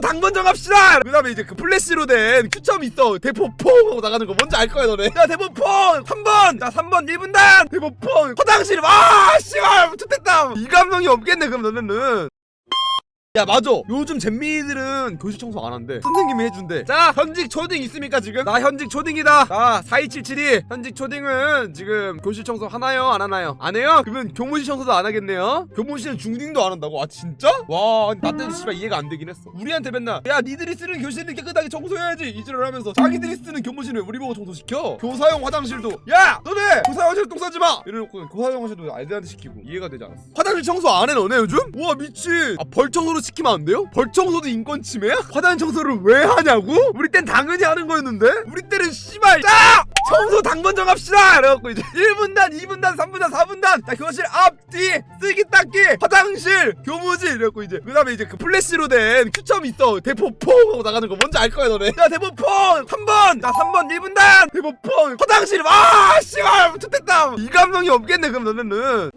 당번 정합시다! 그 다음에 이제 그 플래시로 된 큐점 있어. 대포 퐁 하고 나가는 거 뭔지 알 거야 너네. 자 대포 퐁! 3번! 자 3번 1분단 대포 퐁! 화장실! 와 씨발! 좋됐다! 이 감성이 없겠네 그럼 너네는 야 맞아. 요즘 잼민이들은 교실 청소 안 한대. 선생님이 해준대. 자 현직 초딩 있습니까 지금? 나 현직 초딩이다. 자 4277이 현직 초딩은 지금 교실 청소 하나요? 안 하나요? 안 해요? 그러면 교무실 청소도 안 하겠네요? 교무실은 중딩도 안 한다고? 아 진짜? 와나 때는 씨발 이해가 안 되긴 했어. 우리한테 맨날 야 니들이 쓰는 교실은 깨끗하게 청소해야지. 이지를 하면서 자기들이 쓰는 교무실은 우리 보고 청소시켜. 교사용 화장실도. 야 너네! 교사용 화장실 똥 싸지 마! 이래놓고 교사용 화장실도 아이들한테 시키고 이해가 되지 않았어. 화장실 청소 안 해 너네 요즘? 우와 미친! 아 벌 청소로 시키면 안 돼요? 벌 청소도 인권 침해야? 화장실 청소를 왜 하냐고? 우리 땐 당연히 하는 거였는데? 우리 때는 씨발 자! 청소 당번 정 합시다! 그래갖고 이제 1분단, 2분단, 3분단, 4분단! 자 교실 앞뒤 쓰기 닦기 화장실 교무실! 이래갖고 이제 그 다음에 이제 그 플래시로 된 큐점 있어. 대포 퐁! 하고 나가는 거 뭔지 알 거야 너네. 자 대포 퐁! 3번! 자 3번 1분단! 대포 퐁! 화장실! 와 씨발! 좋됐다! 이 감성이 없겠네 그럼 너네는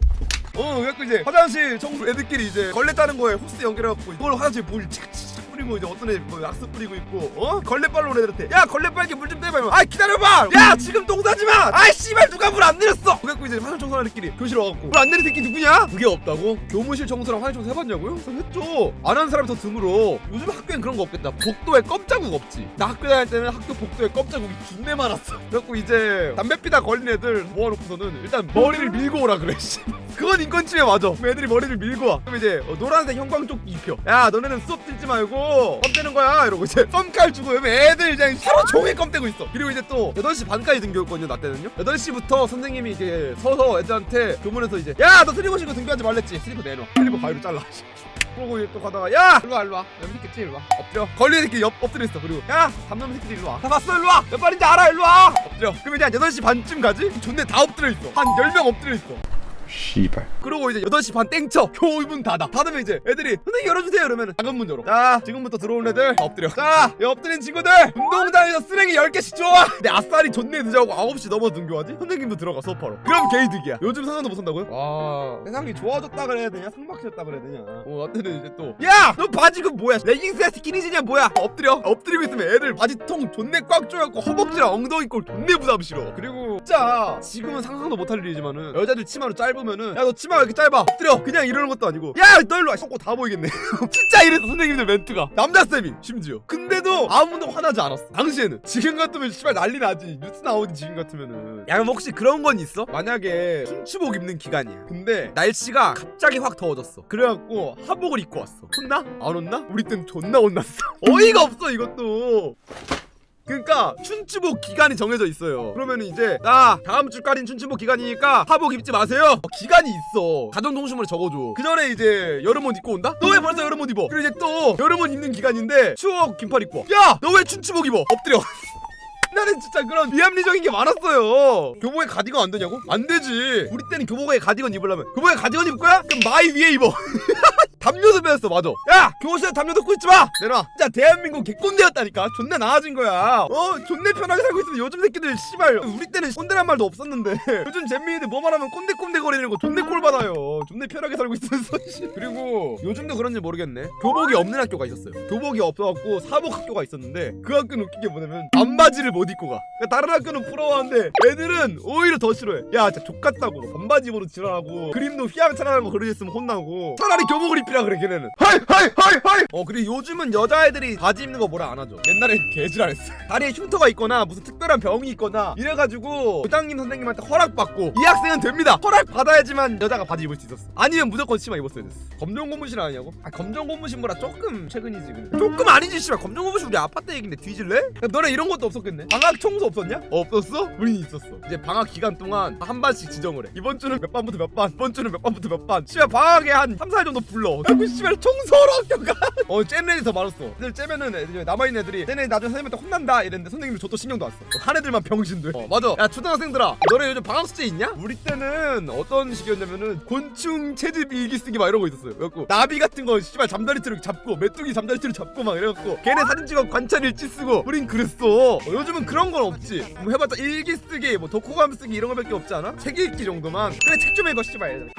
어 그래갖고 이제 화장실 청소 애들끼리 이제 걸레 따는 거에 호스 연결해갖고 이걸 화장실 물 착착 뿌리고 이제 어떤 애 뭐 약수 뿌리고 있고 어? 걸레 빨로 온 애들한테 야 걸레 빨게 물좀 떼봐. 이러면 아 기다려봐 야 지금 똥 싸지 마아 씨발 누가 물 안 내렸어. 그래갖고 이제 화장실 청소하는 애들끼리 교실 와갖고 물 안 내린 새끼 누구냐 그게 없다고. 교무실 청소랑 화장실 청소 해봤냐고요? 했죠. 안 하는 사람이 더 드물어. 요즘 학교엔 그런 거 없겠다. 복도에 껌자국 없지. 나 학교 다닐 때는 학교 복도에 껌자국이 준내 많았어. 그래갖고 이제 담배 피다 걸린 애들 모아놓고서는 일단 머리를 밀고 오라 그래 씨. 그건 인권침해 맞아. 그럼 애들이 머리를 밀고 와. 그럼 이제 어, 노란색 형광조끼 입혀. 야 너네는 수업 들지 말고 껌 떼는 거야. 이러고 이제 껌칼 주고 그러면 애들 그냥 하루 종일 껌 떼고 있어. 그리고 이제 또 8시 반까지 등교했거든요 나 때는요. 8시부터 선생님이 이렇게 서서 애들한테 교문에서 이제 야 너 슬리퍼 신고 등교하지 말랬지? 슬리퍼 내놔 슬리퍼 가위로 잘라. 그러고 이제 또 가다가 야! 일로 와 일로 와. 여기 새끼 일로 와 엎드려. 걸리는 새끼 옆 엎드려 있어. 그리고 야! 담놈 새끼들 일로 와 다 봤어? 일로 와 몇 발인지 알아? 일로 와! 엎드려. 그러면 이제 한 8시 반쯤 가지? 존내 다 엎드려 있어. 한 10명 엎드려 있어 씨발. 그러고 이제 8시 반 땡쳐. 교문 닫아. 닫으면 이제 애들이 선생님 열어주세요. 이러면 작은 문 열어. 자 지금부터 들어온 애들 다 엎드려. 자이 엎드린 친구들. 운동장에서 쓰레기 10개씩 줘와 근데 아싸리 존내 늦어하고 9시 넘어서 등교하지? 선생님도 들어가 수업하러 그럼 개이득이야. 요즘 상상도 못한다고요? 와 세상이 좋아졌다 그래야 되냐? 상박해졌다 그래야 되냐? 어 나때는 이제 또야너 바지 그 뭐야? 레깅스야 스키니지냐? 뭐야? 엎드려. 엎드리고 있으면 애들 바지 통 존내 꽉 조여갖고 허벅지랑 엉덩이 꼴 존내 부담 싫어. 그리고 진짜 지금은 상상도 못할 일이지만은 여자들 치마로 짧 으면은 야 너 치마 왜 이렇게 짧아. 엎드려. 그냥 이러는 것도 아니고. 야너 일로 와. 손고 다 보이겠네. 진짜 이랬어 선생님들 멘트가. 남자쌤이 심지어. 근데도 아무도 화나지 않았어. 당시에는. 지금 같으면 씨발 난리 나지. 뉴스 나오지 지금 같으면은. 야 그럼 혹시 그런 건 있어? 만약에 춘추복 입는 기간이야. 근데 날씨가 갑자기 확 더워졌어. 그래갖고 한복을 입고 왔어. 혼나? 안 혼나? 우리 땐 존나 혼났어. 어이가 없어 이것도 그러니까 춘추복 기간이 정해져 있어요. 그러면 이제 나 다음 주까지는 춘추복 기간이니까 하복 입지 마세요. 어, 기간이 있어. 가정 동심으로 적어줘. 그 전에 이제 여름 옷 입고 온다? 너 왜 벌써 여름 옷 입어? 그리고 이제 또 여름 옷 입는 기간인데 추억 긴팔 입고. 와. 야, 너 왜 춘추복 입어? 엎드려. 나는 진짜 그런 비합리적인 게 많았어요. 교복에 가디건 안 되냐고? 안 되지. 우리 때는 교복에 가디건 입으려면 교복에 가디건 입을 거야? 그럼 마이 위에 입어. 담요도 배웠어 맞아. 야 교실에 담요 덮고 있지 마! 내놔. 진짜 대한민국 개꼰대였다니까. 존나 나아진 거야. 어 존내 편하게 살고 있는데 요즘 새끼들 씨발. 우리 때는 꼰대란 말도 없었는데. 요즘 잼민이들 뭐만 하면 꼰대꼰대 거리는 거 존내 꼴 받아요. 존내 편하게 살고 씨. 그리고 요즘도 그런지 모르겠네. 교복이 없는 학교가 있었어요. 교복이 없어갖고 사복 학교가 있었는데 그 학교는 웃긴 게 뭐냐면 반바지를 못 입고 가. 그러니까 다른 학교는 부러워하는데 애들은 오히려 더 싫어해. 야 진짜 족같다고. 반바지 입어도 지랄하고. 그림도 휘황찬란한 거 그려졌으면 혼나고. 차라리 교복을 입 히라 그래 걔네는. 하이 하이 하이 하이! 어 그리고 요즘은 여자애들이 바지 입는 거 뭐라 안 하죠? 옛날엔 개지랄했어 다리에 흉터가 있거나 무슨 특별한 병이 있거나 이래가지고 부장님 선생님한테 허락받고 이 학생은 됩니다. 허락 받아야지만 여자가 바지 입을 수 있었어. 아니면 무조건 치마 입었어야 됐어. 검정 고무신 아니냐고? 아 검정 고무신보다 조금 최근이지 근데. 조금 아니지 씨발. 검정 고무신 우리 아파트 얘긴데 뒤질래? 야, 너네 이런 것도 없었겠네? 방학 청소 없었냐? 어, 없었어? 우린 있었어. 이제 방학 기간 동안 한 반씩 지정을 해. 이번 주는 몇 반부터 몇반? 이번 주는 몇 반부터 몇반? 씨발 방학에 한 3, 4일 정도 불러 그리고 씨발 청소하러 학교가 어 잼애들이 더 많았어. 애들 잼에는 애들 남아있는 애들이 쟤네 나중에 선생님한테 혼난다 이랬는데 선생님이 저도 신경도 안 써. 어, 한 애들만 병신들. 어 맞아. 야 초등학생들아 너네 요즘 방학 숙제 있냐? 우리 때는 어떤 식이었냐면은 곤충 채집 일기 쓰기 막거 있었어요. 그래갖고 나비 같은 거 씨발 잠자리채로 잡고 메뚜기 잠자리채로 잡고 막 이래갖고 걔네 사진 찍어 관찰 일지 쓰고 우린 그랬어. 어, 요즘은 그런 건 없지. 뭐 해봤자 일기 쓰기 뭐 독후감 쓰기 이런 거밖에 없지 않아? 책 읽기 정도만. 그래 책좀 읽어 씨발